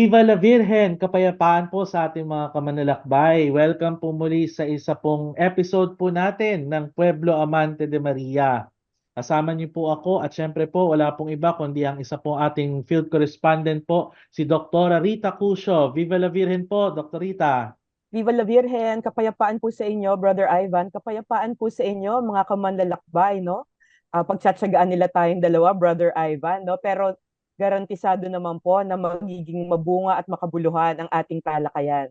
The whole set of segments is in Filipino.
Viva la Virgen! Kapayapaan po sa ating mga kamanlalakbay. Welcome po muli sa isa pong episode po natin ng Pueblo Amante de Maria. Kasama niyo po ako at syempre po wala pong iba kundi ang isa po ating field correspondent po, si Dr. Rita Cusio. Viva la Virgen po, Dr. Rita! Viva la Virgen, kapayapaan po sa inyo, Brother Ivan, kapayapaan po sa inyo, mga kamanlalakbay, no? Uh, pagtsatsagaan nila tayong dalawa, Brother Ivan, no? Pero garantisado naman po na magiging mabunga at makabuluhan ang ating talakayan.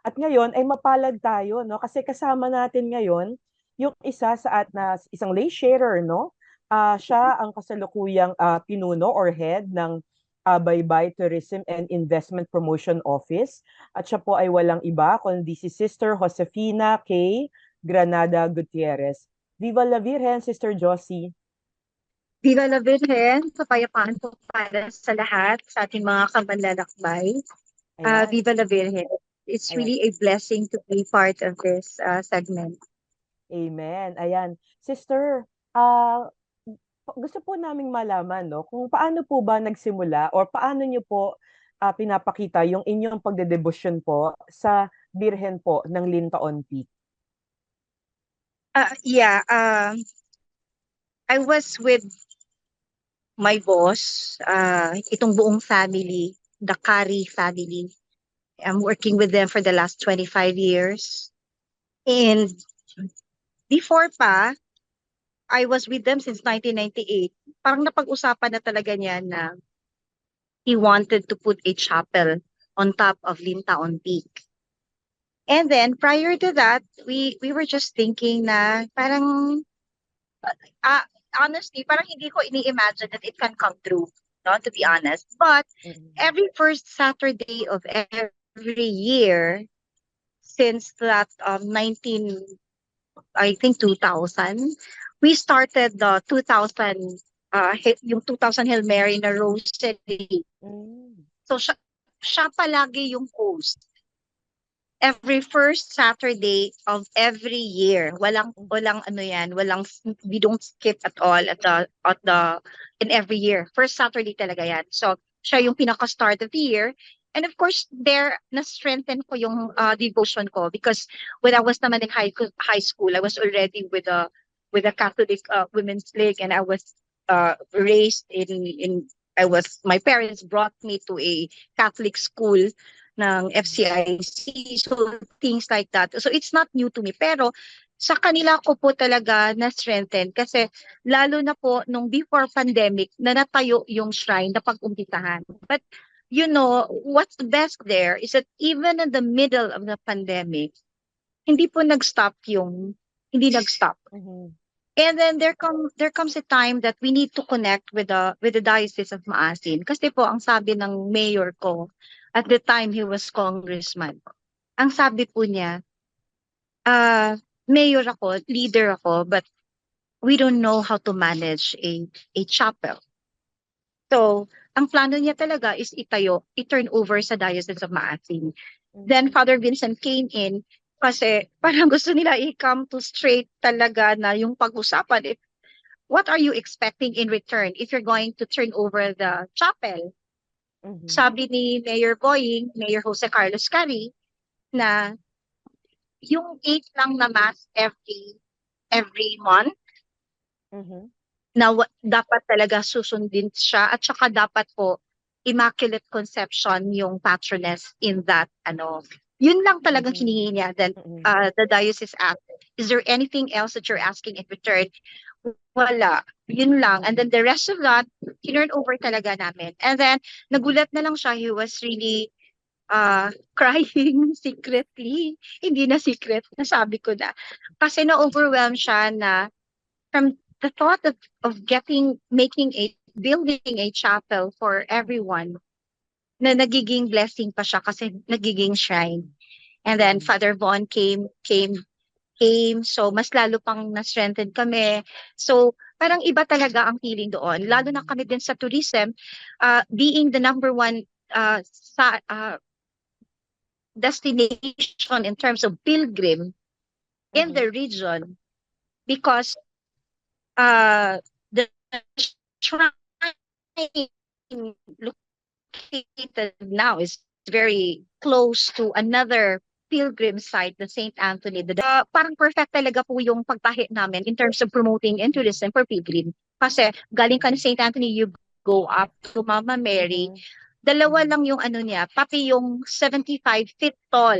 At ngayon ay mapalad tayo, no? Kasi kasama natin ngayon yung isa sa at na isang lay sharer, no? Uh, siya ang kasalukuyang uh, pinuno or head ng uh, Baybay Tourism and Investment Promotion Office. At siya po ay walang iba kundi si Sister Josefina K. Granada Gutierrez. Viva la Virgen, Sister Josie. Viva la Virgen, kapayapaan po para sa lahat, sa ating mga kamanlalakbay. Uh, Viva la Virgen. It's Ayan. really a blessing to be part of this uh, segment. Amen. Ayan. Sister, uh, gusto po naming malaman no, kung paano po ba nagsimula or paano niyo po uh, pinapakita yung inyong pagdedebosyon po sa Birhen po ng Lintaon Peak. Uh, yeah, um, I was with my boss, uh, itong buong family, the Kari family. I'm working with them for the last 25 years. And before pa, I was with them since 1998. Parang napag-usapan na talaga niya na he wanted to put a chapel on top of Lintaon Peak. And then prior to that, we we were just thinking na parang uh, honestly, parang hindi ko ini-imagine that it can come true, no, to be honest. But every first Saturday of every year since that um, 19 I think 2000, we started the 2000 uh, yung 2000 Hail Mary na rosary. Mm. So siya, siya palagi yung host. Every first Saturday of every year. Walang walang ano yan, walang we don't skip at all at the at the in every year. First Saturday talaga yan. So siya yung pinaka start of the year. And of course, there na-strengthen ko yung uh, devotion ko because when I was naman in high high school, I was already with a with a Catholic uh, Women's League and I was uh, raised in in I was my parents brought me to a Catholic school ng FCIC so things like that. So it's not new to me. Pero sa kanila ko po talaga na strengthen kasi lalo na po nung before pandemic na natayo yung shrine na pag-umpitahan. But you know what's the best there is that even in the middle of the pandemic hindi po nag-stop yung hindi nag-stop. Mhm. And then there come there comes a time that we need to connect with the with the Diocese of Maasin. Kasi po ang sabi ng mayor ko at the time he was congressman. Ang sabi po niya, uh, mayor ako, leader ako, but we don't know how to manage a a chapel. So, ang plano niya talaga is itayo, i-turn over sa Diocese of Maasin. Then Father Vincent came in kasi parang gusto nila i-come to straight talaga na yung pag-usapan if what are you expecting in return if you're going to turn over the chapel Mhm. sabi ni Mayor Boying Mayor Jose Carlos Cari na yung eight lang na mass every every month Mhm. na dapat talaga susundin siya at saka dapat po immaculate conception yung patroness in that ano yun lang talagang Mhm. hinihingi niya then Mhm. uh, the diocese asked, is there anything else that you're asking in return? Wala. Yun lang. And then the rest of that, tinurn over talaga namin. And then, nagulat na lang siya. He was really uh, crying secretly. Hindi na secret. Nasabi ko na. Kasi na-overwhelm siya na from the thought of, of getting, making a, building a chapel for everyone na nagiging blessing pa siya kasi nagiging shrine. And then. Father Von came, came, came. So, mas lalo pang na-strengthen kami. So, parang iba talaga ang feeling doon. Lalo na kami din sa tourism, uh, being the number one uh, sa, uh, destination in terms of pilgrim in Mhm. the region because uh, the shrine located now is very close to another pilgrim site, the St. Anthony. The, uh, parang perfect talaga po yung pagtahi namin in terms of promoting and tourism for pilgrim. Kasi galing ka ng St. Anthony, you go up to Mama Mary. Mhm. Dalawa lang yung ano niya, pati yung 75 feet tall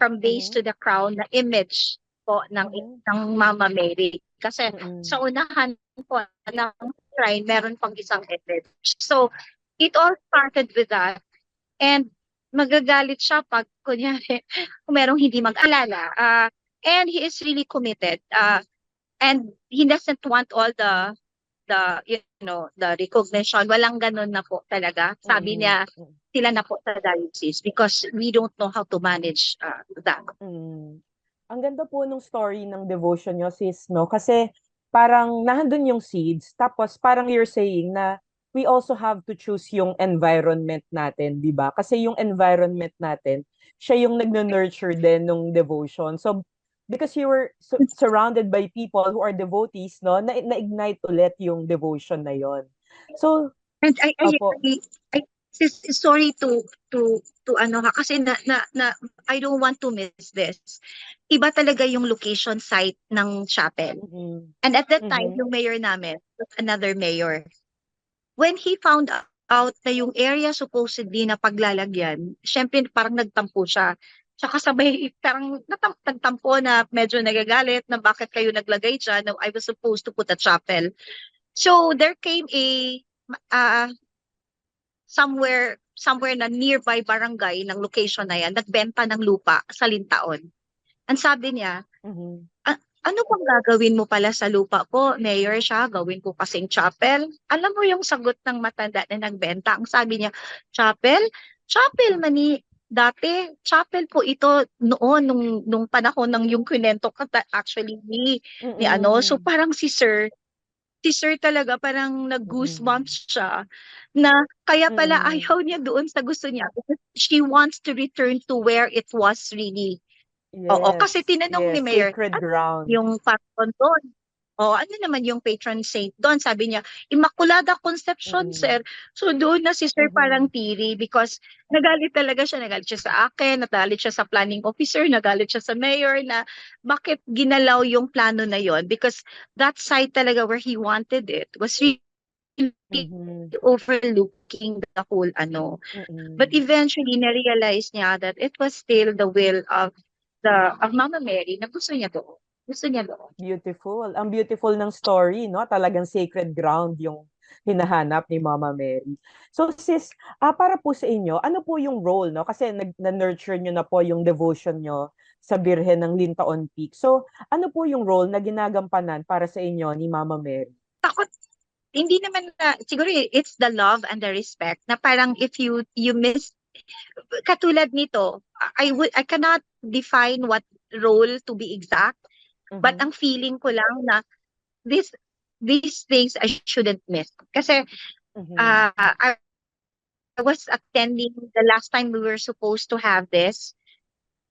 from base Mhm. to the crown na image po ng, Mhm. ng Mama Mary. Kasi Mhm. sa unahan po ng shrine, meron pang isang image. So, it all started with that. And magagalit siya pag, kunyari, kung merong hindi mag-alala. Ah, and he is really committed. Ah, and he doesn't want all the, the, you know, the recognition. Walang ganun na po talaga. Sabi Mhm. niya, Mhm. sila na po sa diocese because we don't know how to manage ah, that. Mm. Ang ganda po nung story ng devotion nyo, sis, no? Kasi parang nahandun yung seeds, tapos parang you're saying na we also have to choose yung environment natin, di ba? Kasi yung environment natin, siya yung nagna-nurture din nung devotion. So, because you were su- surrounded by people who are devotees, no? Na- na-ignite ulit yung devotion na yon. So, And I, I, Opo. I, I- sorry to, to, to ano ha, kasi na, na, na, I don't want to miss this. Iba talaga yung location site ng chapel. mhm, And at that time, Mhm. yung mayor namin, another mayor, when he found out na yung area supposedly na paglalagyan, syempre parang nagtampo siya. Tsaka sabay, parang natam- nagtampo na medyo nagagalit na bakit kayo naglagay dyan. No, I was supposed to put a chapel. So there came a uh, somewhere somewhere na nearby barangay ng location na yan, nagbenta ng lupa sa Lintaon. Ang sabi niya, mhm, ano bang gagawin mo pala sa lupa ko? Mayor siya, gawin ko kasing chapel. Alam mo yung sagot ng matanda na nagbenta. Ang sabi niya, chapel? Chapel mani. Dati, chapel po ito noon, nung, nung panahon ng yung kwento ko, actually, ni, ni ano. So parang si Sir, si Sir talaga parang nag-goosebumps siya na kaya pala Mm. ayaw niya doon sa gusto niya. Because she wants to return to where it was really. Oo, kasi Yes, tinanong ni yes, Mayor, sacred "Ano ground. yung patron doon. O ano naman yung patron saint doon? Sabi niya, Immaculada Conception, Mm. sir. So doon na si sir Mhm. parang tiri because nagalit talaga siya. Nagalit siya sa akin, nagalit siya sa planning officer, nagalit siya sa mayor na bakit ginalaw yung plano na yon Because that site talaga where he wanted it was really Mhm, overlooking the whole ano. mm. But eventually, na-realize niya that it was still the will of the of Mama Mary na gusto niya doon. Gusto niya doon. Beautiful. Ang beautiful ng story, no? Talagang sacred ground yung hinahanap ni Mama Mary. So sis, ah, para po sa inyo, ano po yung role, no? Kasi nag, na-nurture nyo na po yung devotion nyo sa Birhen ng Lintaon Peak. So, ano po yung role na ginagampanan para sa inyo ni Mama Mary? takot hindi naman na siguro it's the love and the respect na parang if you you miss katulad nito I would I cannot define what role to be exact but Mhm, ang feeling ko lang na this these things I shouldn't miss. Kasi mhm, uh, I, I was attending the last time we were supposed to have this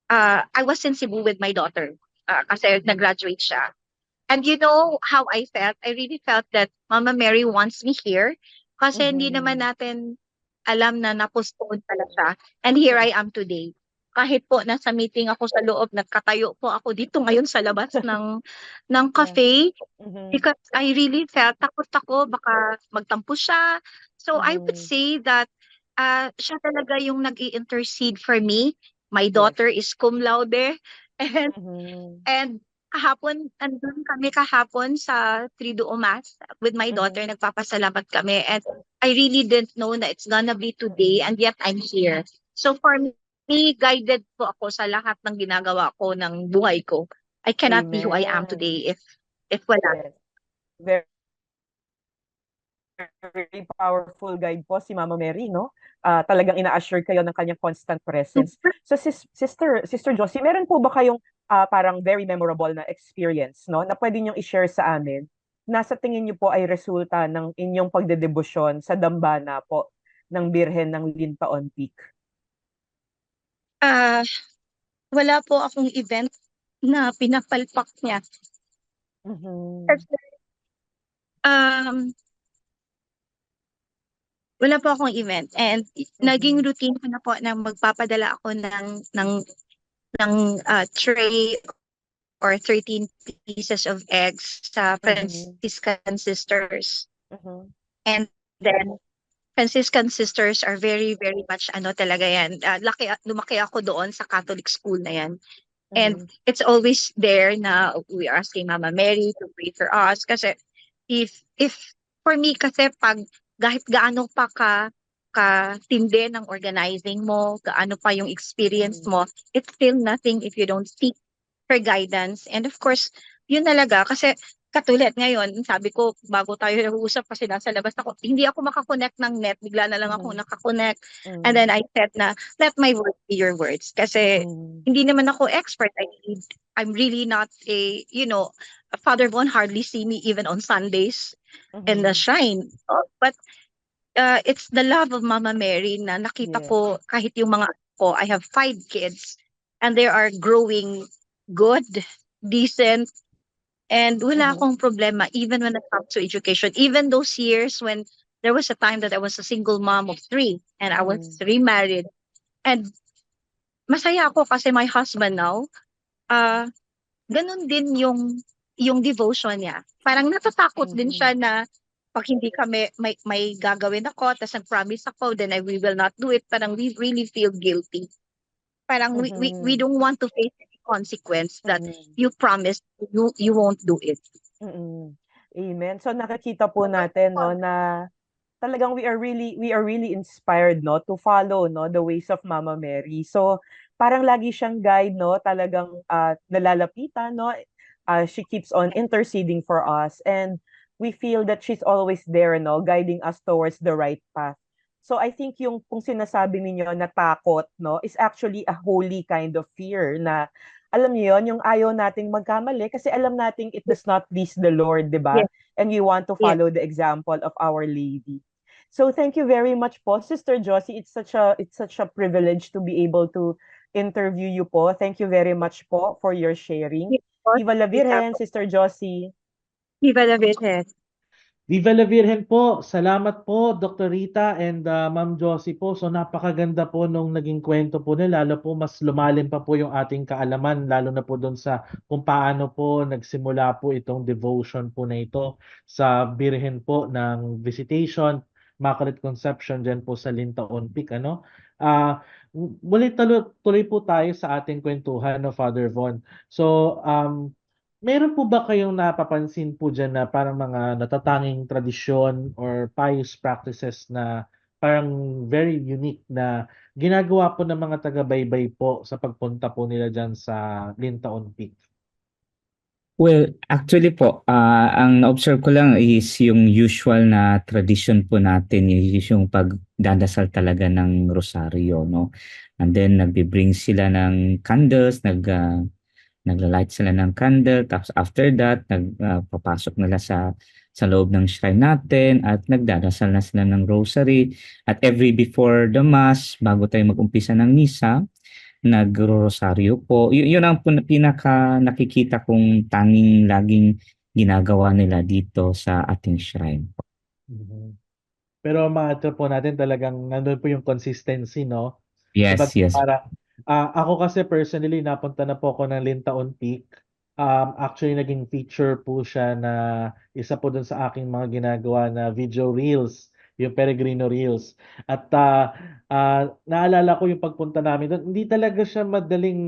uh, I was in Cebu with my daughter uh, kasi nag-graduate siya. And you know how I felt? I really felt that Mama Mary wants me here kasi hindi naman natin alam na napostpone pala siya. And here I am today. Kahit po nasa meeting ako sa loob, nagkatayo po ako dito ngayon sa labas ng ng cafe mhm, because I really felt takot ako baka magtampo siya. So I would Mhm. say that uh, siya talaga yung nag intercede for me. My daughter is cum laude and mhm, And kahapon, andun kami kahapon sa Triduo Mass with my daughter, nagpapasalamat kami. And I really didn't know na it's gonna be today and yet I'm here. So for me, guided po ako sa lahat ng ginagawa ko ng buhay ko. I cannot be who I am Amen. today if if wala. Very, very powerful guide po si Mama Mary, no? Ah, talagang ina-assure kayo ng kanyang constant presence. So sis, sister sister Josie, meron po ba kayong ah, parang very memorable na experience, no? Na pwede niyong i-share sa amin na sa tingin niyo po ay resulta ng inyong pagdedebosyon sa dambana po ng Birhen ng Lintaon Peak. Ah, wala po akong event na pinapalpak niya. Mhm. Kasi, um, wala po akong event and Mhm. naging routine ko na po na magpapadala ako ng ng ng ah, tray or 13 pieces of eggs sa Franciscan sisters. Mhm. And then Franciscan sisters are very very much ano talaga yan. Ah, laki lumaki ako doon sa Catholic school na yan. And Mhm. it's always there na we are asking Mama Mary to pray for us kasi if if for me kasi pag kahit gaano pa ka katindi ng organizing mo, gaano pa yung experience Mm. mo, it's still nothing if you don't seek her guidance. And of course, yun talaga kasi katulad ngayon, sabi ko bago tayo nag-uusap kasi nasa labas ako, hindi ako makakonect ng net, bigla na lang ako Mhm. nakakonect. Mhm. And then I said na, let my words be your words. Kasi Mhm. hindi naman ako expert. I I'm really not a, you know, Father Von hardly see me even on Sundays in the Mhm. shrine. Uh, But uh, it's the love of Mama Mary na nakita Yes. ko kahit yung mga ko, I have five kids and they are growing good, decent, and wala Mhm. akong problema even when it comes to education. Even those years when there was a time that I was a single mom of three and I was Mm. remarried and masaya ako kasi my husband now, ah ganun din yung yung devotion niya. Parang natatakot din Mhm. siya na pag hindi kami may may gagawin ako tapos nag-promise ako then I we will not do it parang we really feel guilty. Parang we, we we Mhm. don't want to face any consequence that Mhm. you promised you you won't do it. Mm. Amen. So nakikita po natin no na talagang we are really we are really inspired no to follow no the ways of Mama Mary. So parang lagi siyang guide no, talagang ah, nalalapitan no. Ah, she keeps on interceding for us and we feel that she's always there no, guiding us towards the right path. So I think yung kung sinasabi ninyo na takot no is actually a holy kind of fear na alam niyo yon yung ayaw nating magkamali kasi alam nating it does not please the Lord, 'di ba? Yes. And we want to Yes. follow the example of Our Lady. So thank you very much po, Sister Josie. It's such a it's such a privilege to be able to interview you po. Thank you very much po for your sharing. Viva la Virgen, Sister Josie. Viva la Virgen. Viva la Virgen po. Salamat po, Dr. Rita and uh, Ma'am Josie po. So napakaganda po nung naging kwento po nila. Lalo po mas lumalim pa po yung ating kaalaman lalo na po doon sa kung paano po nagsimula po itong devotion po na ito sa Birhen po ng Visitation, Immaculate Conception dyan po sa Lintaon Peak. Ano? Ah, muli tuloy po tayo sa ating kwentuhan, no, Father Von. So, um, Meron po ba kayong napapansin po dyan na parang mga natatanging tradisyon or pious practices na parang very unique na ginagawa po ng mga taga-baybay po sa pagpunta po nila dyan sa Lintaon Peak? Well, actually po, ah, ang na-observe ko lang is yung usual na tradition po natin is yung pagdadasal talaga ng rosaryo, no? And then nagbi-bring sila ng candles, nag ah, nagla-light sila ng candle, tapos after that, nagpapasok nila sa sa loob ng shrine natin at nagdadasal na sila ng rosary. At every before the mass, bago tayo mag-umpisa ng misa, nagro-rosaryo po. Y- yun ang pinaka nakikita kong tanging laging ginagawa nila dito sa ating shrine. Mhm. Pero ma po natin talagang nandun po yung consistency, no? Yes, Kapag yes. Parang, ah, ako kasi personally, napunta na po ako ng Lintaon Peak. Um, actually, naging feature po siya na isa po dun sa aking mga ginagawa na video reels, yung Peregrino Reels. At ah, ah, naalala ko yung pagpunta namin doon, hindi talaga siya madaling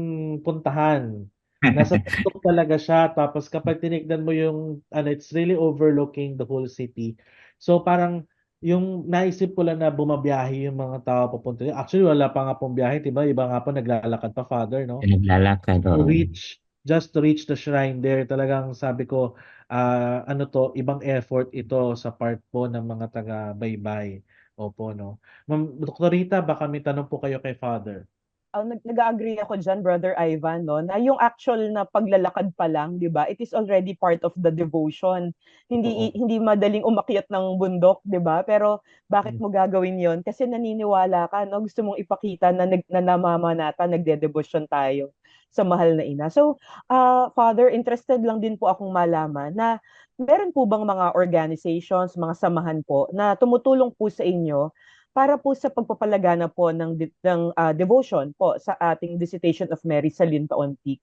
puntahan. Nasa tuktok talaga siya. Tapos kapag tinignan mo yung, ano, it's really overlooking the whole city. So parang, yung naisip ko lang na bumabiyahe yung mga tao papunta. Actually, wala pa nga pong biyahe, diba? Iba nga po naglalakad pa, Father, no? Naglalakad. To oo. reach, just to reach the shrine there, talagang sabi ko, ah, ano to, ibang effort ito sa part po ng mga taga-baybay. Opo, no? Ma'am, Dr. Rita, baka may tanong po kayo kay Father. Ah, nag nag-a-agree ako diyan, Brother Ivan, no, na yung actual na paglalakad pa lang, 'di ba? It is already part of the devotion. Hindi Oo. i- hindi madaling umakyat ng bundok, 'di ba? Pero bakit Mm. mo gagawin 'yon? Kasi naniniwala ka, no? Gusto mong ipakita na nag na namamanata, nagdedebosyon tayo sa mahal na ina. So, ah, Father, interested lang din po akong malaman na meron po bang mga organizations, mga samahan po na tumutulong po sa inyo para po sa pagpapalagana po ng, ng ah, devotion po sa ating Visitation of Mary sa Lintaon Peak?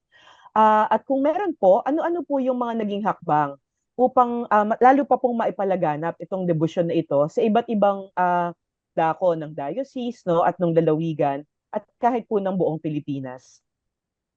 Ah, at kung meron po, ano-ano po yung mga naging hakbang upang ma- lalo pa pong maipalaganap itong devotion na ito sa iba't ibang ah, dako ng diocese no at ng lalawigan at kahit po ng buong Pilipinas.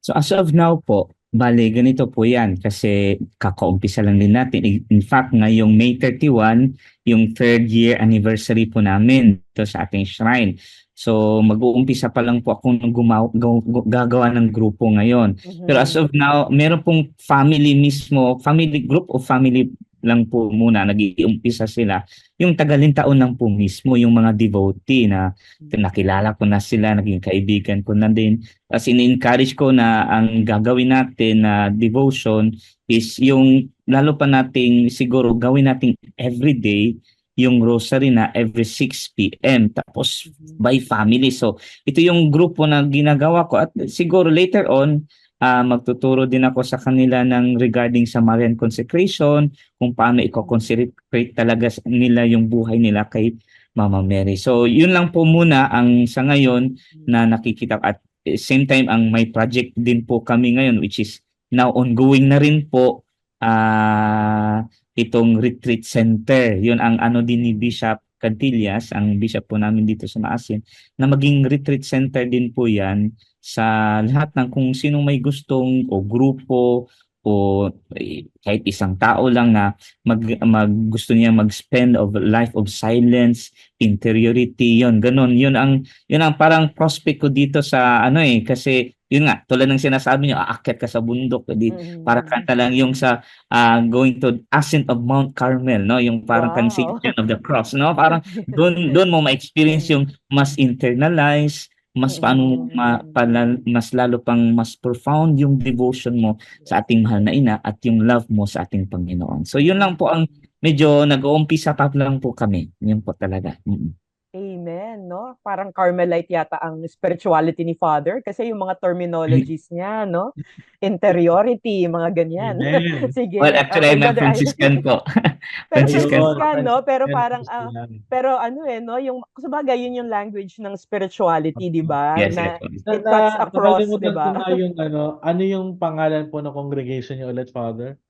So as of now po, bale ganito po yan kasi kakaumpisa lang din natin. In fact, ngayong May 31, yung third year anniversary po namin ito sa ating shrine. So mag-uumpisa pa lang po ako ng gumaw, gaw- gaw- gagawa ng grupo ngayon. Pero as of now, meron pong family mismo, family group o family lang po muna, nag-iumpisa sila. Yung tagalintaon lang po mismo, yung mga devotee na nakilala ko na sila, naging kaibigan ko na din. As in-encourage ko na ang gagawin natin na devotion is yung lalo pa nating siguro gawin nating everyday yung rosary na every 6 p.m. Tapos by family. So ito yung grupo na ginagawa ko at siguro later on ah, magtuturo din ako sa kanila ng regarding sa Marian consecration, kung paano i-consecrate talaga nila yung buhay nila kay Mama Mary. So yun lang po muna ang sa ngayon na nakikita at same time ang may project din po kami ngayon which is now ongoing na rin po ah itong retreat center. Yun ang ano din ni Bishop Cantillas, ang bishop po namin dito sa Maasin, na maging retreat center din po yan sa lahat ng kung sinong may gustong o grupo o eh, kahit isang tao lang na mag, mag gusto niya mag-spend of life of silence, interiority, yon ganun. Yun ang yun ang parang prospect ko dito sa ano eh kasi yun nga tulad ng sinasabi niyo aakyat ka sa bundok di Mhm. para kanta lang yung sa ah, going to ascent of Mount Carmel no yung parang Wow. conception of the cross no parang doon doon mo ma-experience yung mas internalize mas paano ma, pala- mas lalo pang mas profound yung devotion mo sa ating mahal na ina at yung love mo sa ating Panginoon. So yun lang po ang medyo nag-uumpisa pa lang po kami. Yun po talaga. Mm. Amen, no? Parang Carmelite yata ang spirituality ni Father kasi yung mga terminologies niya, no? Interiority, mga ganyan. Amen. Sige. Well, actually, okay, I'm Ivan. Franciscan po. Pero Franciscan. Franciscan, no? Pero parang, ah, Franciscan. pero ano eh, no? Yung, sabagay, yun yung language ng spirituality, di ba? Yes, na, yes. it cuts na, across, di ba? yung ano, ano yung pangalan po ng congregation niyo ulit, Father?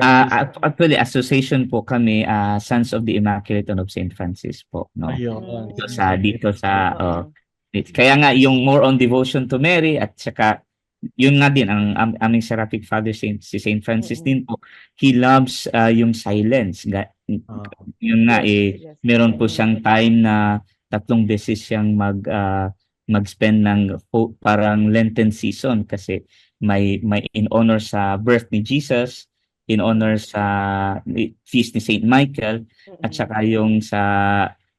Act- actually, association po kami, ah, Sons of the Immaculate of St. Francis po. No? Ayun. Dito sa, dito sa, oh, kaya nga yung more on devotion to Mary at saka yun nga din ang am- aming seraphic father Saint, si Saint Francis Mm-mm. din po he loves ah, yung silence Ga- Ah. yun nga eh meron po siyang time na tatlong beses siyang mag ah, mag-spend ng ho- parang Lenten season kasi may may in honor sa birth ni Jesus, in honor sa feast ni Saint Michael at Mm-mm. saka yung sa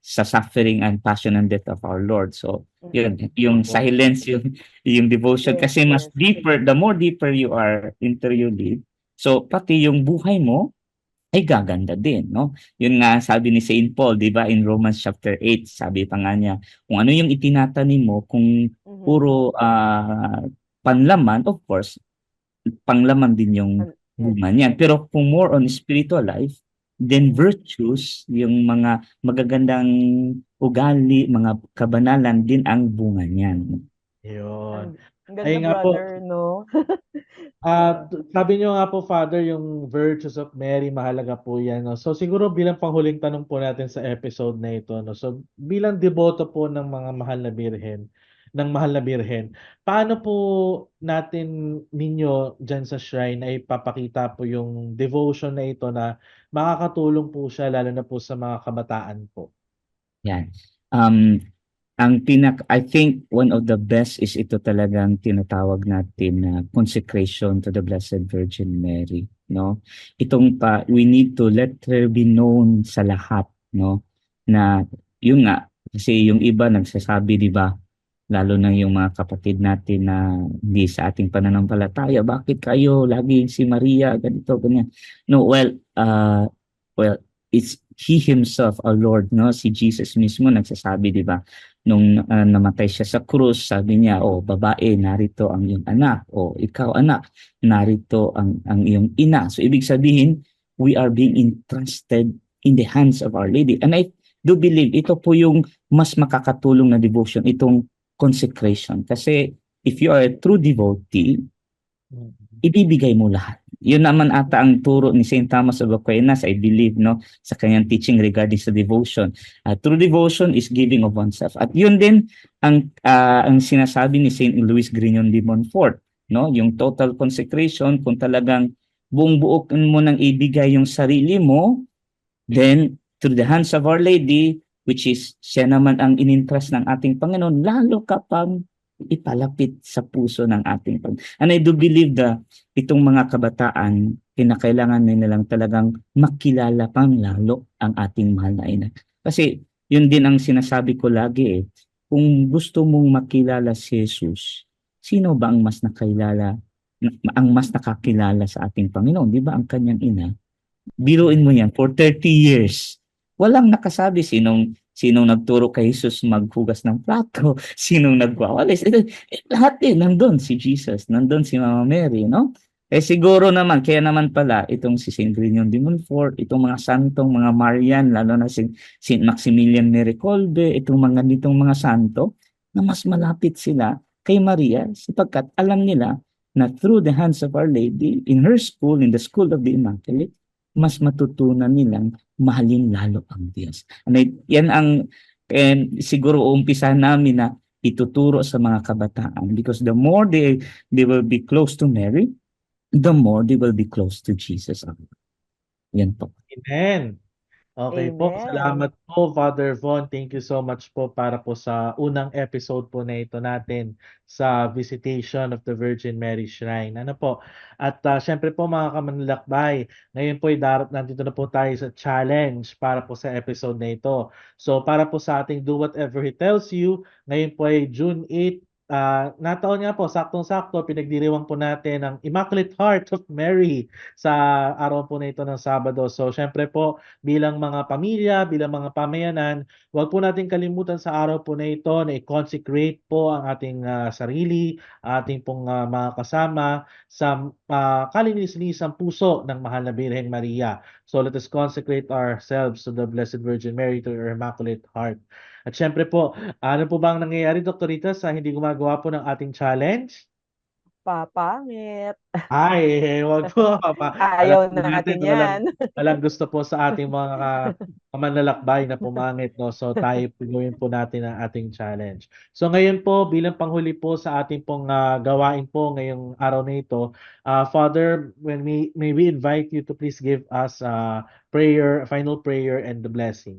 sa suffering and passion and death of our Lord. So, yun, yung silence, yung yung devotion Yes, kasi mas yes. deeper, the more deeper you are interiorly, so pati yung buhay mo ay gaganda din, no? Yun nga sabi ni Saint Paul, 'di ba, in Romans chapter 8, sabi pa nga niya, kung ano yung itinatanim mo, kung Mhm. puro ah, panlaman, of course, panglaman din yung Bunga niyan. Pero kung more on spiritual life, then Mhm. virtues, yung mga magagandang ugali, mga kabanalan din ang bunga niyan. Yun. Ang ganda, Ayun nga po. brother, no? Ah, t- sabi niyo nga po, Father, yung virtues of Mary, mahalaga po yan. No? So, siguro bilang panghuling tanong po natin sa episode na ito, no? So, bilang deboto po ng mga mahal na birhen, ng mahal na birhen, paano po natin ninyo dyan sa shrine ay papakita po yung devotion na ito na makakatulong po siya lalo na po sa mga kabataan po? Yan. Um, ang pinak I think one of the best is ito talagang tinatawag natin na consecration to the Blessed Virgin Mary, no? Itong pa we need to let her be known sa lahat, no? Na yun nga kasi yung iba nagsasabi, 'di ba? Lalo na yung mga kapatid natin na hindi sa ating pananampalataya, bakit kayo lagi si Maria ganito ganyan. No, well, uh, well, it's he himself, our Lord, no? Si Jesus mismo nagsasabi, 'di ba? Nung ah, namatay siya sa krus, sabi niya, "Oh, babae, narito ang iyong anak. O ikaw, anak, narito ang ang iyong ina." So ibig sabihin, we are being entrusted in the hands of Our Lady. And I do believe ito po yung mas makakatulong na devotion, itong consecration. Kasi if you are a true devotee, Mm. ibibigay mo lahat. Yun naman ata ang turo ni St. Thomas of Aquinas, I believe, no, sa kanyang teaching regarding sa devotion. Uh, true devotion is giving of oneself. At yun din ang ah, ang sinasabi ni St. Louis Grignon de Montfort, no, yung total consecration kung talagang buong buo mo nang ibigay yung sarili mo, then through the hands of Our Lady, which is siya naman ang inintrust ng ating Panginoon, lalo ka pang ipalapit sa puso ng ating Panginoon. And I do believe that itong mga kabataan, kinakailangan nilang talagang makilala pang lalo ang ating mahal na ina. Kasi yun din ang sinasabi ko lagi eh, kung gusto mong makilala si Jesus, sino ba ang mas nakilala, na- ang mas nakakilala sa ating Panginoon? Di ba ang kanyang ina? Biruin mo yan, for 30 years, walang nakasabi sinong sinong nagturo kay Jesus maghugas ng plato, sinong nagwawalis. Ito, lahat eh, nandun si Jesus, nandun si Mama Mary, no? Eh siguro naman, kaya naman pala, itong si St. Grignon de Montfort, itong mga santong, mga Marian, lalo na si St. Maximilian Neri Colbe, itong mga nitong mga santo, na mas malapit sila kay Maria sapagkat alam nila na through the hands of Our Lady, in her school, in the school of the Immaculate, mas matutunan nilang mahalin lalo ang Diyos. And yan ang and siguro umpisahan namin na ituturo sa mga kabataan because the more they they will be close to Mary, the more they will be close to Jesus. Yan po. Amen. Okay po, Amen. salamat po Father Von. Thank you so much po para po sa unang episode po na ito natin sa Visitation of the Virgin Mary Shrine. Ano po? At ah, syempre po mga kamanlalakbay, ngayon po ay darap nandito na po tayo sa challenge para po sa episode na ito. So para po sa ating Do Whatever He Tells You, ngayon po ay June 8, ah nataon nga po, saktong-sakto, pinagdiriwang po natin ang Immaculate Heart of Mary sa araw po na ito ng Sabado. So syempre po, bilang mga pamilya, bilang mga pamayanan, huwag po natin kalimutan sa araw po na ito na i-consecrate po ang ating ah, sarili, ating pong ah, mga kasama sa uh, kalinis-lisang puso ng mahal na Birheng Maria. So let us consecrate ourselves to the Blessed Virgin Mary, to her Immaculate Heart. At syempre po, ano po ba ang nangyayari, Dr. Rita, sa hindi gumagawa po ng ating challenge? Papangit. Ay, wag po. Pa, Ayaw alam po natin natin, walang- yan. walang gusto po sa ating mga ka- kamanlalakbay na pumangit, no? So tayo po gawin po natin ang ating challenge. So ngayon po, bilang panghuli po sa ating pong ah, gawain po ngayong araw na ito, ah, Father, when we may we invite you to please give us a prayer, a final prayer and the blessing.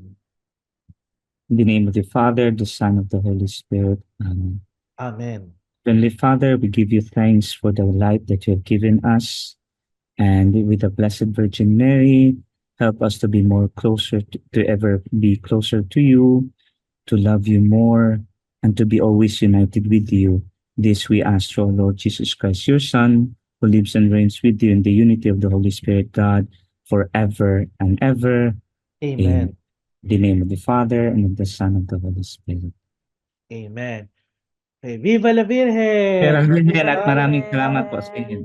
In the name of the Father, the Son, of the Holy Spirit. Amen. Amen. Heavenly Father, we give you thanks for the life that you have given us. And with the Blessed Virgin Mary, help us to be more closer to, to ever be closer to you, to love you more, and to be always united with you. This we ask through our Lord Jesus Christ, your Son, who lives and reigns with you in the unity of the Holy Spirit, God, forever and ever. Amen. In the name of the Father, and of the Son, and of the Holy Spirit. Amen. Okay, Viva la Virgen! Maraming Viva at maraming Virgen! salamat po sa inyo.